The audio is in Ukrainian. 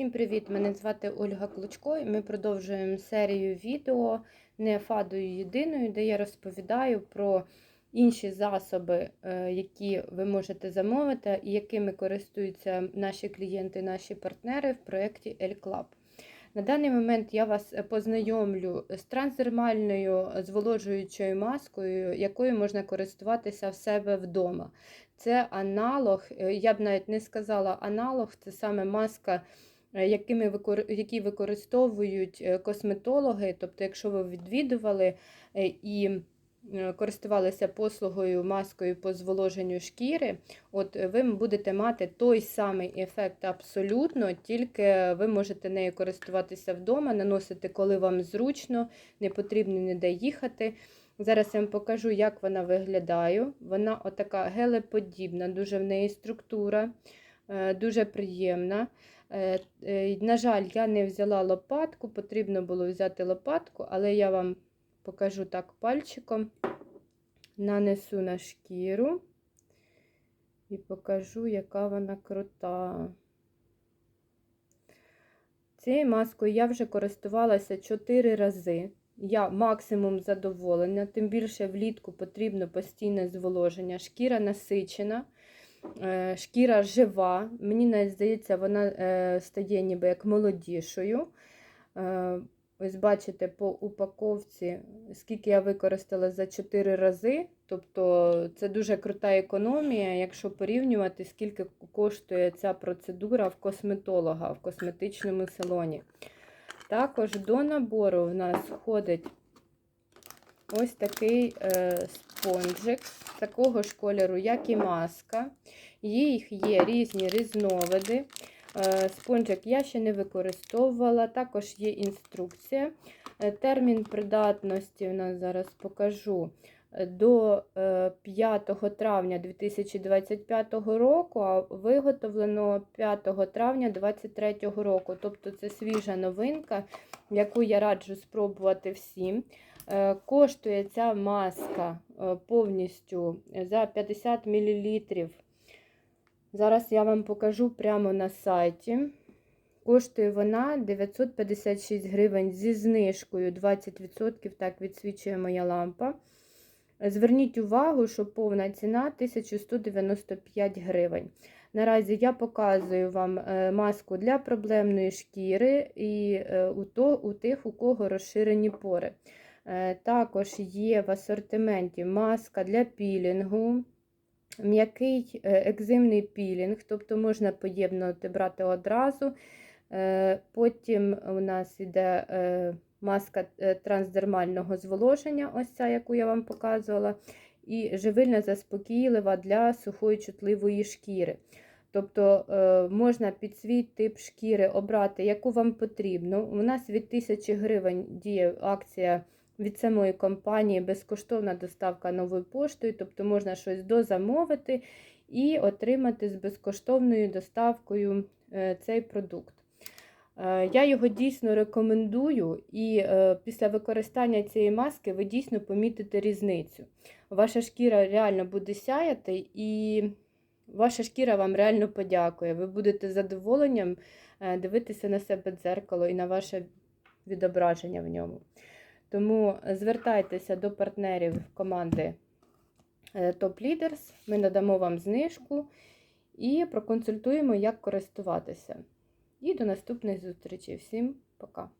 Всім привіт! Мене звати Ольга Клочко і ми продовжуємо серію відео не фадою єдиною, де я розповідаю про інші засоби, е, які ви можете замовити і якими користуються наші клієнти, наші партнери в проєкті El Club. На даний момент я вас познайомлю з трансдермальною зволожуючою маскою, якою можна користуватися в себе вдома. Це аналог, е, я б навіть не сказала аналог, це саме маска, якими які використовують е, косметологи. Тобто, якщо ви відвідували і користувалися послугою маскою по зволоженню шкіри, от ви будете мати той самий ефект абсолютно, тільки ви можете нею користуватися вдома, наносити, коли вам зручно, не потрібно ніде їхати. Зараз я вам покажу, як вона виглядає. Вона отака гелеподібна, дуже в неї структура, е, дуже приємна. Е, е, на жаль, я не взяла лопатку, потрібно було взяти лопатку, але я вам покажу так пальчиком, нанесу на шкіру і покажу, яка вона крута. Цією маскою я вже користувалася 4 рази. Я максимум задоволена, тим більше влітку потрібно постійне зволоження. Шкіра насичена, шкіра жива. Мені навіть здається, вона е, стає ніби як молодішою. Е, ось бачите, по упаковці, скільки я використала за 4 рази. Тобто це дуже крута економія, якщо порівнювати, скільки коштує ця процедура в косметолога в косметичному салоні. Також до набору в нас входить ось такий е, спонжик такого ж кольору, як і маска. Їх є різні різновиди. Е, спонжик я ще не використовувала, також є інструкція. Е, термін придатності у нас зараз покажу до 5 е, травня 2025 року, а виготовлено 5 травня 2023 року. Тобто це свіжа новинка, яку я раджу спробувати всім. Е, коштує ця маска е, повністю за 50 мл. Зараз я вам покажу прямо на сайті. Коштує вона 956 гривень зі знижкою 20%, так відсвічує моя лампа. Зверніть увагу, що повна ціна 1195 гривень. Наразі я показую вам е, маску для проблемної шкіри і е, у тих, у кого розширені пори. Е, також є в асортименті маска для пілінгу, м'який екзимний пілінг, тобто можна поєднувати брати одразу. Потім у нас йде маска е, трансдермального зволоження, ось ця, яку я вам показувала, і живильна заспокійлива для сухої чутливої шкіри. Тобто е, можна під свій тип шкіри обрати, яку вам потрібно. У нас від 1000 гривень діє акція від самої компанії, безкоштовна доставка новою поштою, тобто можна щось дозамовити і отримати з безкоштовною доставкою е, цей продукт. Е, я його дійсно рекомендую, і е, після використання цієї маски ви дійсно помітите різницю. Ваша шкіра реально буде сяяти, і ваша шкіра вам реально подякує. Ви будете задоволенням дивитися на себе дзеркало і на ваше відображення в ньому. Тому звертайтеся до партнерів команди Top Leaders, ми надамо вам знижку і проконсультуємо, як користуватися. І до наступних зустрічей. Всім пока!